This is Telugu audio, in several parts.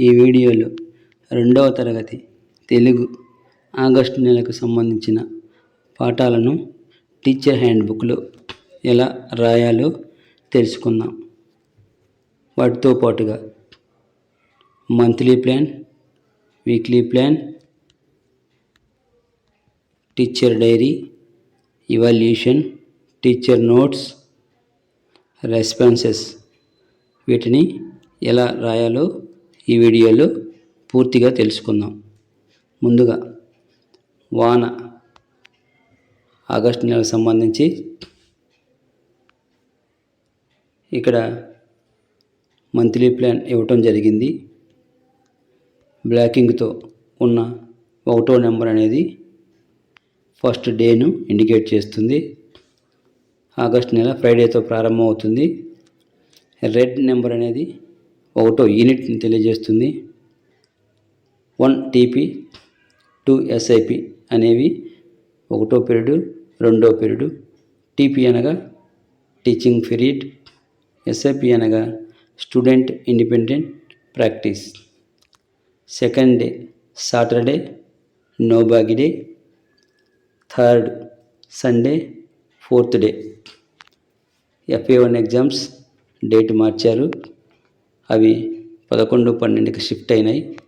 ఈ వీడియోలో రెండవ తరగతి తెలుగు ఆగస్టు నెలకు సంబంధించిన పాఠాలను టీచర్ హ్యాండ్బుక్లో ఎలా రాయాలో తెలుసుకుందాం. వాటితో పాటుగా monthly plan weekly plan teacher diary evaluation teacher notes responses వీటిని ఎలా రాయాలో ఈ వీడియోలో పూర్తిగా తెలుసుకుందాం. ముందుగా వాన ఆగస్టు నెలకు సంబంధించి ఇక్కడ మంత్లీ ప్లాన్ ఇవ్వటం జరిగింది. బ్లాకింగ్తో ఉన్న ఒకటో నెంబర్ అనేది ఫస్ట్ డేను ఇండికేట్ చేస్తుంది. ఆగస్ట్ నెల ఫ్రైడేతో ప్రారంభమవుతుంది. రెడ్ నెంబర్ అనేది ఒకటో యూనిట్ని తెలియజేస్తుంది. వన్ టీపీ టూ ఎస్ఐపి అనేవి ఒకటో పీరియడ్ రెండో పీరియడ్ టీపీ అనగా టీచింగ్ పీరియడ్ ఎస్ఐపి అనగా student independent practice. Second day Saturday no bag day. Third Sunday fourth day. FA one exams date మార్చారు. అవి పదకొండు పన్నెండుకి షిఫ్ట్ అయినాయి.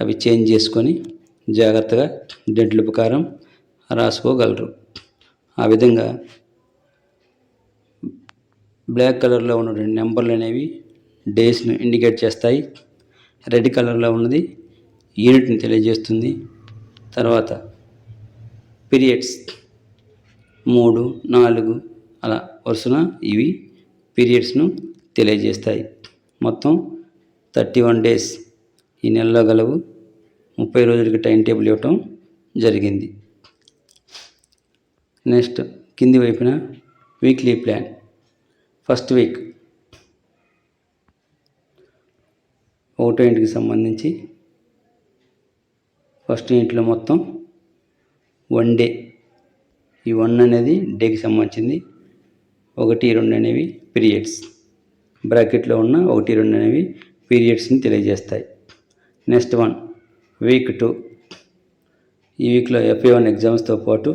అవి చేంజ్ చేసుకొని జాగ్రత్తగా డెడ్లు ప్రకారం రాసుకోగలరు. ఆ విధంగా బ్లాక్ కలర్లో ఉన్నటువంటి నెంబర్లు అనేవి డేస్ను ఇండికేట్ చేస్తాయి. రెడ్ కలర్లో ఉన్నది యూనిట్ని తెలియజేస్తుంది. తర్వాత పీరియడ్స్ మూడు నాలుగు అలా వరుసన ఇవి పీరియడ్స్ను తెలియజేస్తాయి. మొత్తం థర్టీ వన్ డేస్ ఈ నెలలో గలవు. ముప్పై రోజులకి టైం టేబుల్ ఇవ్వటం జరిగింది. నెక్స్ట్ కింది వైపున వీక్లీ ప్లాన్. ఫస్ట్ వీక్ ఒకటో ఇంటికి సంబంధించి ఫస్ట్ ఇంట్లో మొత్తం వన్ డే. ఈ వన్ అనేది డేకి సంబంధించింది. ఒకటి రెండు అనేవి పీరియడ్స్. బ్రాకెట్లో ఉన్న ఒకటి రెండు అనేవి పీరియడ్స్ని తెలియజేస్తాయి. Next one week two. ఈ వీక్లో ఎఫ్ఏ వన్ ఎగ్జామ్స్తో పాటు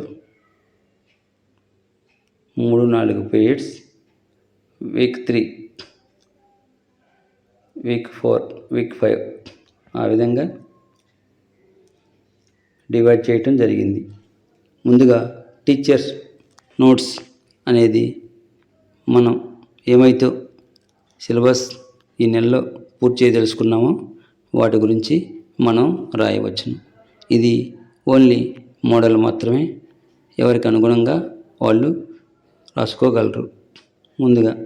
మూడు నాలుగు periods week three week four week five ఆ విధంగా డివైడ్ చేయటం జరిగింది. ముందుగా టీచర్స్ నోట్స్ అనేది మనం ఏమైతే సిలబస్ ఈ నెలలో పూర్తి చేయదలుచుకున్నామో. వాటి గురించి మనం రాయవచ్చును. ఇది ఓన్లీ మోడల్ మాత్రమే. ఎవరికి అనుగుణంగా వాళ్ళు రాసుకోగలరు. ముందుగా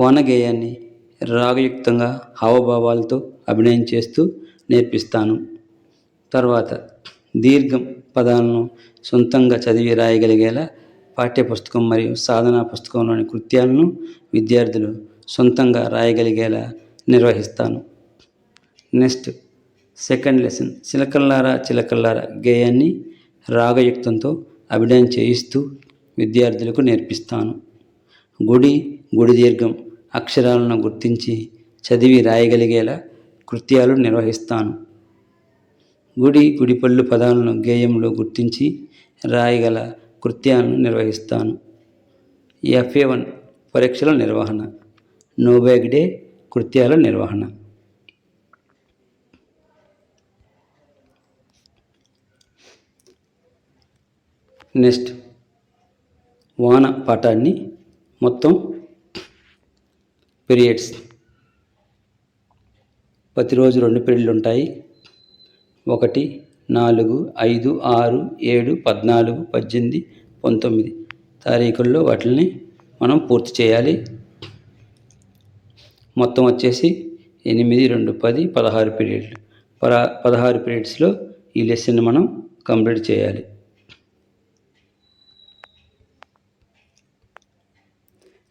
వానగేయాన్ని రాగయుక్తంగా హావభావాలతో అభినయం చేస్తూ నేర్పిస్తాను. తర్వాత దీర్ఘం పదాలను సొంతంగా చదివి రాయగలిగేలా పాఠ్యపుస్తకం మరియు సాధనా పుస్తకంలోని కృత్యాలను విద్యార్థులు సొంతంగా రాయగలిగేలా నిర్వహిస్తాను. Next second lesson. చిలకల్లారా చిలకల్లారా గేయాన్ని రాగయుక్తంతో అభినయం చేయిస్తూ విద్యార్థులకు నేర్పిస్తాను. గుడి గుడి దీర్ఘం అక్షరాలను గుర్తించి చదివి రాయగలిగేలా కృత్యాలు నిర్వహిస్తాను. గుడి గుడిపళ్ళు పదాలను గేయంలో గుర్తించి రాయగల కృత్యాలను నిర్వహిస్తాను. ఎఫ్ఏ వన్ పరీక్షల నిర్వహణ నోబ్యాగ్ డే కృత్యాల నిర్వహణ. నెక్స్ట్ వాన పాఠాన్ని మొత్తం పీరియడ్స్. ప్రతిరోజు రెండు పీరియడ్లు ఉంటాయి ఒకటి నాలుగు ఐదు ఆరు ఏడు పద్నాలుగు పద్దెనిమిది పంతొమ్మిది తారీఖుల్లో వాటిని మనం పూర్తి చేయాలి. మొత్తం వచ్చేసి ఎనిమిది రెండు పది పదహారు పీరియడ్లు. పద పదహారు పీరియడ్స్లో ఈ లెసన్ మనం కంప్లీట్ చేయాలి.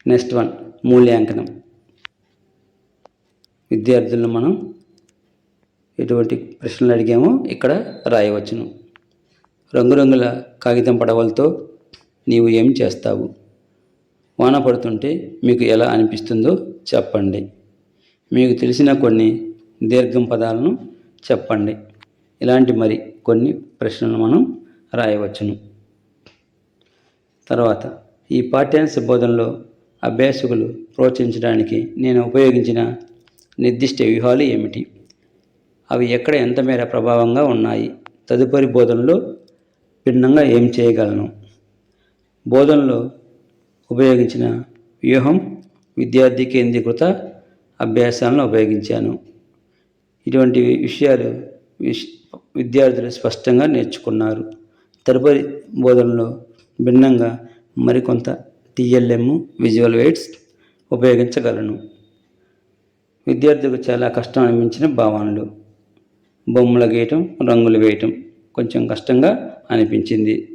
నెక్స్ట్ వన్ మూల్యాంకనం. విద్యార్థులను మనం ఎటువంటి ప్రశ్నలు అడిగామో. ఇక్కడ రాయవచ్చును. రంగురంగుల కాగితం పడవలతో నీవు ఏం చేస్తావు? వాన పడుతుంటే మీకు ఎలా అనిపిస్తుందో చెప్పండి. మీకు తెలిసిన కొన్ని దీర్ఘం పదాలను చెప్పండి. ఇలాంటి మరి కొన్ని ప్రశ్నలు మనం రాయవచ్చును. తర్వాత ఈ పాఠ్యాంశ బోధనలో అభ్యాసకులు ప్రోత్సహించడానికి నేను ఉపయోగించిన నిర్దిష్ట వ్యూహాలు ఏమిటి? అవి ఎక్కడ ఎంత మేర ప్రభావంగా ఉన్నాయి? తదుపరి బోధనలో భిన్నంగా ఏం చేయగలను? బోధనలో ఉపయోగించిన వ్యూహం విద్యార్థి కేంద్రీకృత అభ్యాసాలను ఉపయోగించాను. ఇటువంటి విషయాలు విష్ విద్యార్థులు స్పష్టంగా నేర్చుకున్నారు. తదుపరి బోధనలో భిన్నంగా మరికొంత టిఎల్ఎం విజువల్ ఎయిడ్స్ ఉపయోగించగలను. విద్యార్థులకు చాలా కష్టం అనిపించిన భావనలు. బొమ్మలు గీయటం రంగులు వేయటం కొంచెం కష్టంగా అనిపించింది.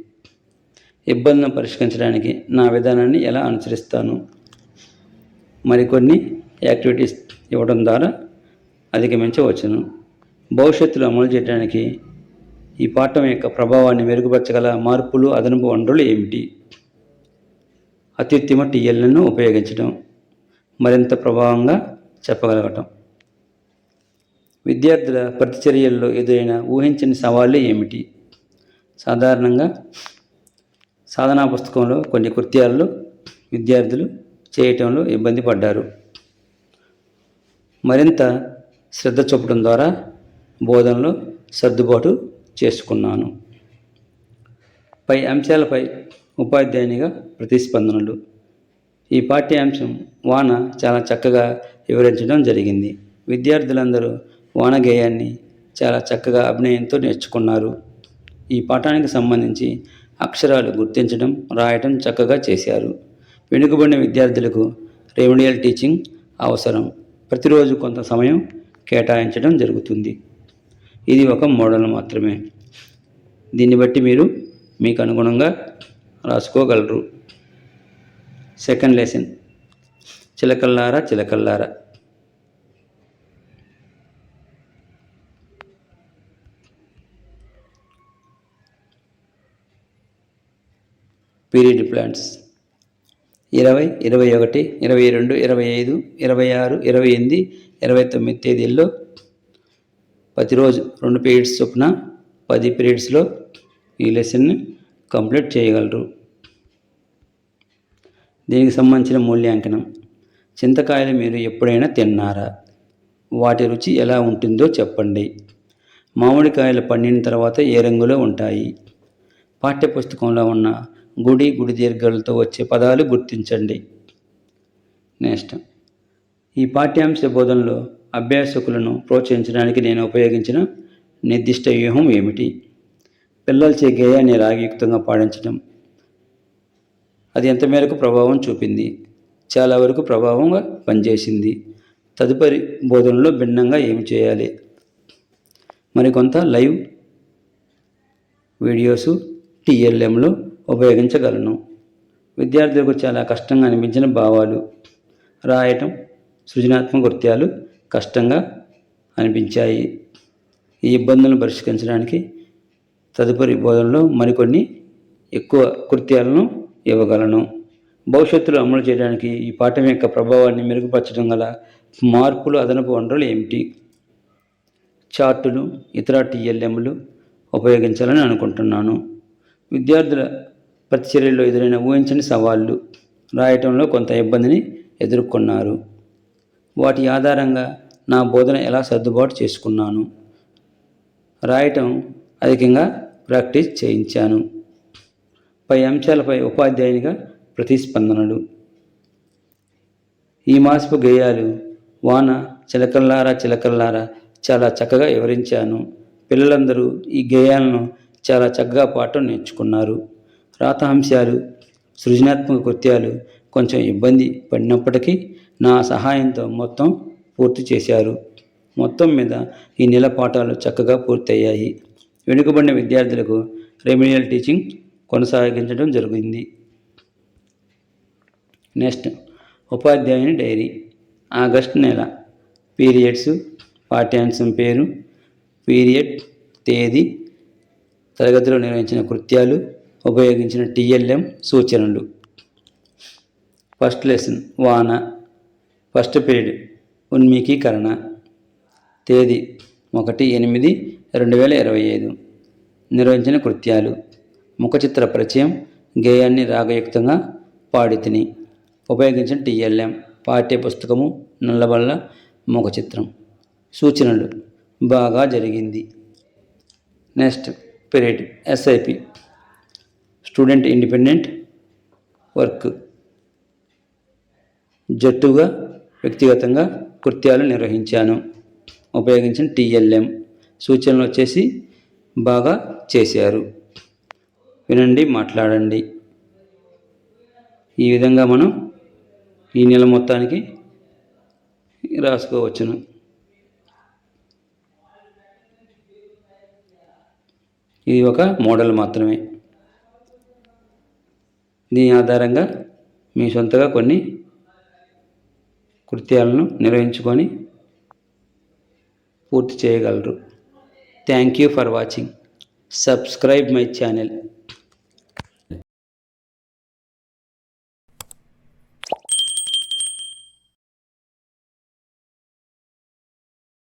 ఇబ్బందులను పరిష్కరించడానికి నా విధానాన్ని ఎలా అనుసరిస్తాను? మరికొన్ని యాక్టివిటీస్ ఇవ్వడం ద్వారా అధిగమించవచ్చును. భవిష్యత్తులో అమలు చేయడానికి ఈ పాఠం యొక్క ప్రభావాన్ని మెరుగుపరచగల మార్పులు అదనపు వనరులు ఏమిటి? అత్యుత్తమ టీఎల్లను ఉపయోగించడం మరింత ప్రభావంగా చెప్పగలగటం. విద్యార్థుల ప్రతిచర్యల్లో ఎదురైన ఊహించని సవాళ్ళు ఏమిటి? సాధారణంగా సాధనా పుస్తకంలో కొన్ని కృత్యాల్లో విద్యార్థులు చేయటంలో ఇబ్బంది పడ్డారు. మరింత శ్రద్ధ చూపడం ద్వారా బోధనలో సర్దుబాటు చేసుకున్నాను. పై అంశాలపై ఉపాధ్యాయునిగా ప్రతిస్పందనలు. ఈ పాఠ్యాంశం వాన చాలా చక్కగా వివరించడం జరిగింది. విద్యార్థులందరూ వాన గేయాన్ని చాలా చక్కగా అభినయంతో నేర్చుకున్నారు. ఈ పాఠానికి సంబంధించి అక్షరాలు గుర్తించడం రాయటం చక్కగా చేశారు. వెనుకబడిన విద్యార్థులకు రెమెడియల్ టీచింగ్ అవసరం. ప్రతిరోజు కొంత సమయం కేటాయించడం జరుగుతుంది. ఇది ఒక మోడల్ మాత్రమే. దీన్ని బట్టి మీరు మీకు అనుగుణంగా రాసుకోగలరు. Second lesson. చిలకల్లారా చిలకల్లారా. పీరియడ్ ప్లాంట్స్ ఇరవై ఇరవై ఒకటి ఇరవై రెండు ఇరవై ఐదు ఇరవై ఆరు ఇరవై ఎనిమిది ఇరవై తొమ్మిది తేదీల్లో ప్రతిరోజు రెండు పీరియడ్స్ చొప్పున పది పీరియడ్స్లో ఈ లెసన్ని కంప్లీట్ చేయగలరు. దీనికి సంబంధించిన మూల్యాంకనం. చింతకాయలు మీరు ఎప్పుడైనా తిన్నారా? వాటి రుచి ఎలా ఉంటుందో చెప్పండి. మామిడికాయలు పండిన తర్వాత ఏ రంగులో ఉంటాయి? పాఠ్యపుస్తకంలో ఉన్న గుడి గుడి దీర్ఘాలతో వచ్చే పదాలు గుర్తించండి. నెక్స్ట్. ఈ పాఠ్యాంశ బోధనలో అభ్యాసకులను ప్రోత్సహించడానికి నేను ఉపయోగించిన నిర్దిష్ట వ్యూహం ఏమిటి? పిల్లలచే గేయాన్ని రాగయుక్తంగా పాటించడం అది ఎంత మేరకు ప్రభావం చూపింది? చాలా వరకు ప్రభావంగా పనిచేసింది. తదుపరి బోధనలో భిన్నంగా ఏమి చేయాలి? మరికొంత లైవ్ వీడియోసు టీఎల్ఎంలో ఉపయోగించగలను. విద్యార్థులకు చాలా కష్టంగా అనిపించిన భావాలు రాయటం సృజనాత్మక కృత్యాలు కష్టంగా అనిపించాయి. ఈ ఇబ్బందులను పరిష్కరించడానికి తదుపరి బోధనలో మరికొన్ని ఎక్కువ కృత్యాలను ఇవ్వగలను. భవిష్యత్తులో అమలు చేయడానికి ఈ పాఠం యొక్క ప్రభావాన్ని మెరుగుపరచడం గల మార్పులు అదనపు వనరులు ఏమిటి? చార్టులు ఇతర టీఎల్ఎంలు ఉపయోగించాలని అనుకుంటున్నాను. విద్యార్థుల ప్రతిచర్యల్లో ఎదురైన ఊహించని సవాళ్ళు రాయటంలో కొంత ఇబ్బందిని ఎదుర్కొన్నారు. వాటి ఆధారంగా నా బోధన ఎలా సర్దుబాటు చేసుకున్నాను? రాయటం అధికంగా ప్రాక్టీస్ చేయించాను. పై అంశాలపై ఉపాధ్యాయునిగా ప్రతిస్పందనలు. ఈ మాసపు గేయాలు వాన చిలకల్లారా చిలకల్లారా చాలా చక్కగా వివరించాను. పిల్లలందరూ ఈ గేయాలను చాలా చక్కగా పాఠం నేర్చుకున్నారు. రాతాంశాలు సృజనాత్మక కృత్యాలు కొంచెం ఇబ్బంది పడినప్పటికీ నా సహాయంతో మొత్తం పూర్తి చేశారు. మొత్తం మీద ఈ నెల పాఠాలు చక్కగా పూర్తయ్యాయి. వెనుకబడిన విద్యార్థులకు రెమిడియల్ టీచింగ్ కొనసాగించడం జరిగింది. నెక్స్ట్ ఉపాధ్యాయుని డైరీ. ఆగస్ట్ నెల పీరియడ్స్ పాఠ్యాంశం పేరు పీరియడ్ తేదీ తరగతిలో నిర్వహించిన కృత్యాలు ఉపయోగించిన టిఎల్ఎం సూచనలు. ఫస్ట్ లెసన్ వాన. ఫస్ట్ పీరియడ్ ఉన్మీకీకరణ. తేదీ ఒకటి ఎనిమిది రెండు వేల ఇరవై ఐదు. నిర్వహించిన కృత్యాలు. ముఖచిత్ర పరిచయం గేయాన్ని రాగయుక్తంగా పాడితిని ఉపయోగించిన టిఎల్ఎం పాఠ్య పుస్తకము నల్లబల్ల ముఖచిత్రం సూచనలు. బాగా జరిగింది. Next period SIP. Student independent work. జట్టుగా వ్యక్తిగతంగా కృత్యాలు నిర్వహించాను. ఉపయోగించిన టీఎల్ఎం సూచనలు వచ్చేసి బాగా చేశారు. వినండి మాట్లాడండి. ఈ విధంగా మనం ఈ నెల మొత్తానికి రాసుకోవచ్చును. ఇది ఒక మోడల్ మాత్రమే. దీని ఆధారంగా మీ సొంతగా కొన్ని కృత్యాలను నిర్వహించుకొని పూర్తి చేయగలరు. Thank you for watching subscribe my channel